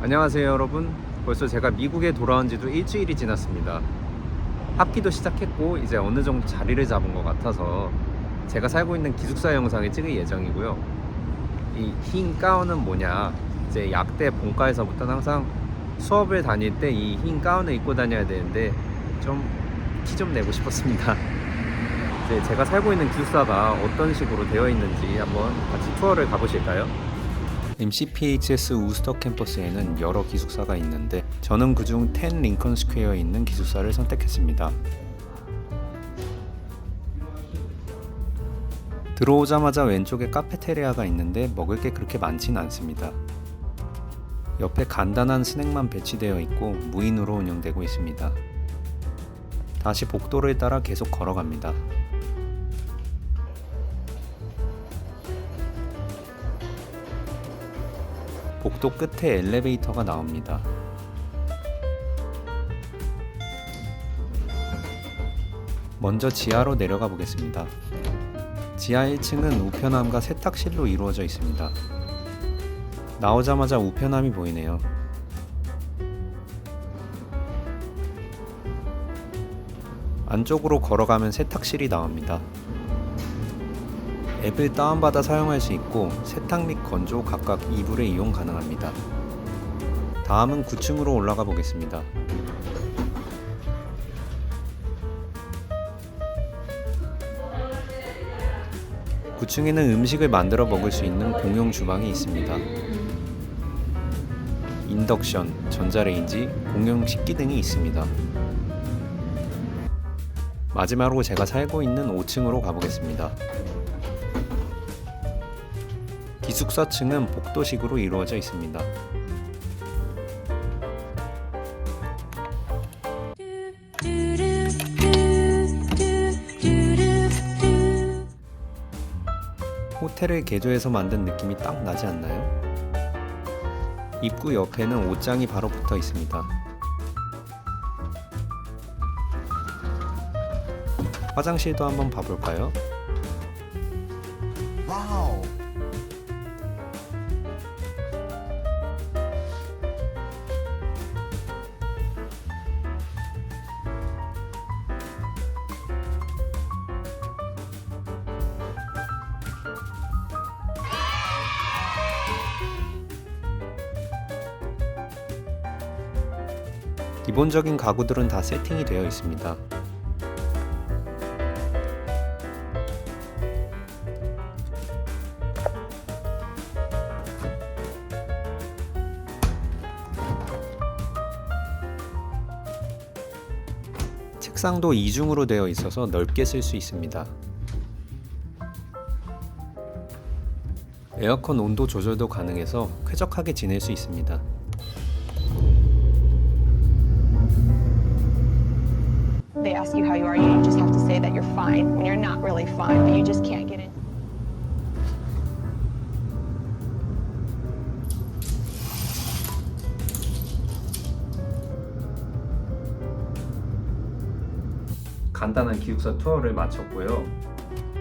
안녕하세요 여러분. 벌써 제가 미국에 돌아온 지도 일주일이 지났습니다. 학기도 시작했고 이제 어느 정도 자리를 잡은 것 같아서 제가 살고 있는 기숙사 영상을 찍을 예정이고요. 이 흰 가운은 뭐냐? 이제 약대 본과에서부터는 항상 수업을 다닐 때 이 흰 가운을 입고 다녀야 되는데 좀 티 좀 내고 싶었습니다. 이제 제가 살고 있는 기숙사가 어떤 식으로 되어 있는지 한번 같이 투어를 가보실까요? MCPHS 우스터 캠퍼스에는 여러 기숙사가 있는데 저는 그중 10 링컨 스퀘어에 있는 기숙사를 선택했습니다. 들어오자마자 왼쪽에 카페테리아가 있는데 먹을 게 그렇게 많진 않습니다. 옆에 간단한 스낵만 배치되어 있고 무인으로 운영되고 있습니다. 다시 복도를 따라 계속 걸어갑니다. 복도 끝에 엘리베이터가 나옵니다. 먼저 지하로 내려가 보겠습니다. 지하 1층은 우편함과 세탁실로 이루어져 있습니다. 나오자마자 우편함이 보이네요. 안쪽으로 걸어가면 세탁실이 나옵니다. 앱을 다운받아 사용할 수 있고 세탁 및 건조 각각 2불에 이용 가능합니다. 다음은 9층으로 올라가 보겠습니다. 구층에는 음식을 만들어 먹을 수 있는 공용 주방이 있습니다. 인덕션, 전자레인지, 공용 식기 등이 있습니다. 마지막으로 제가 살고 있는 5층으로 가보겠습니다. 기숙사층은 복도식으로 이루어져 있습니다. 호텔을 개조해서 만든 느낌이 딱 나지 않나요? 입구 옆에는 옷장이 바로 붙어 있습니다. 화장실도 한번 봐볼까요? 와우. 기본적인 가구들은 다 세팅이 되어 있습니다. 책상도 이중으로 되어 있어서 넓게 쓸 수 있습니다. 에어컨 온도 조절도 가능해서 쾌적하게 지낼 수 있습니다. They ask you how you are, you just have to say that you're fine when you're not really fine, but you just can't get in. 간단한 기숙사 투어를 마쳤고요.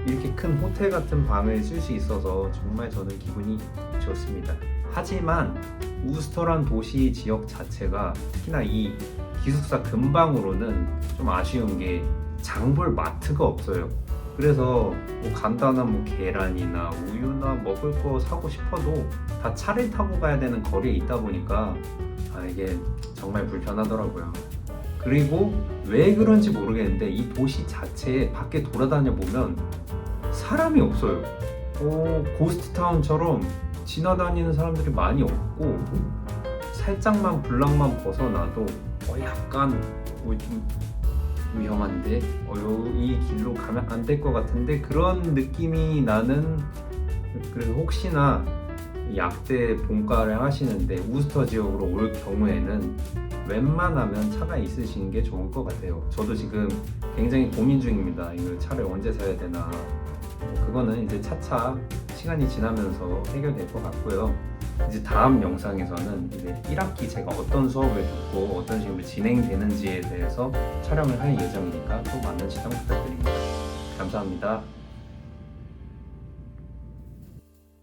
이렇게 큰 호텔 같은 방을 쓸 수 있어서 정말 저는 기분이 좋습니다. 하지만 우스터란 도시 지역 자체가 특히나 이 기숙사 근방으로는 좀 아쉬운 게 장볼 마트가 없어요. 그래서 뭐 간단한 뭐 계란이나 우유나 먹을 거 사고 싶어도 다 차를 타고 가야 되는 거리에 있다 보니까 아 이게 정말 불편하더라고요. 그리고 왜 그런지 모르겠는데 이 도시 자체에 밖에 돌아다녀 보면 사람이 없어요. 어, 고스트 타운처럼 지나다니는 사람들이 많이 없고 살짝만 블락만 벗어나도 어, 약간 뭐좀 위험한데 어, 요- 이 길로 가면 안 될 것 같은데 그런 느낌이 나는 그래서 혹시나 약대 본가를 하시는데 우스터 지역으로 올 경우에는 웬만하면 차가 있으신 게 좋을 것 같아요. 저도 지금 굉장히 고민 중입니다. 이거 차를 언제 사야 되나. 뭐 그거는 이제 차차 시간이 지나면서 해결될 것 같고요. 이제 다음 영상에서는 이제 1학기 제가 어떤 수업을 듣고 어떤 식으로 진행되는지에 대해서 촬영을 할 예정이니까 또 많은 시청 부탁드립니다. 감사합니다.